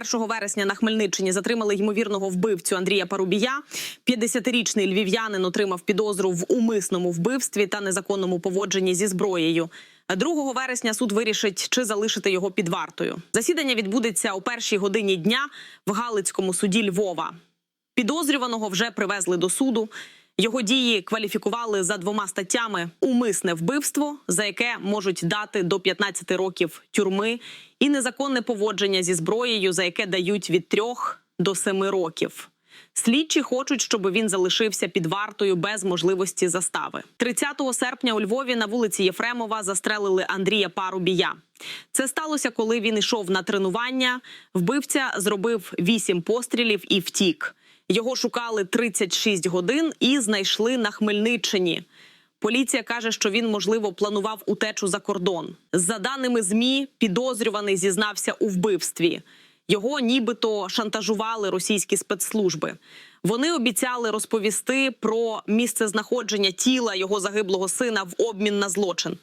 1 вересня на Хмельниччині затримали ймовірного вбивцю Андрія Парубія. 50-річний львів'янин отримав підозру в умисному вбивстві та незаконному поводженні зі зброєю. 2 вересня суд вирішить, чи залишити його під вартою. Засідання відбудеться о першій годині дня в Галицькому суді Львова. Підозрюваного вже привезли до суду. Його дії кваліфікували за двома статтями: умисне вбивство, за яке можуть дати до 15 років тюрми, і незаконне поводження зі зброєю, за яке дають від 3 до 7 років. Слідчі хочуть, щоб він залишився під вартою без можливості застави. 30 серпня у Львові на вулиці Єфремова застрелили Андрія Парубія. Це сталося, коли він йшов на тренування. Вбивця зробив 8 пострілів і втік. Його шукали 36 годин і знайшли на Хмельниччині. Поліція каже, що він можливо планував утечу за кордон. За даними змі, підозрюваний зізнався у вбивстві. Його нібито шантажували російські спецслужби. Вони обіцяли розповісти про місце знаходження тіла його загиблого сина в обмін на злочин.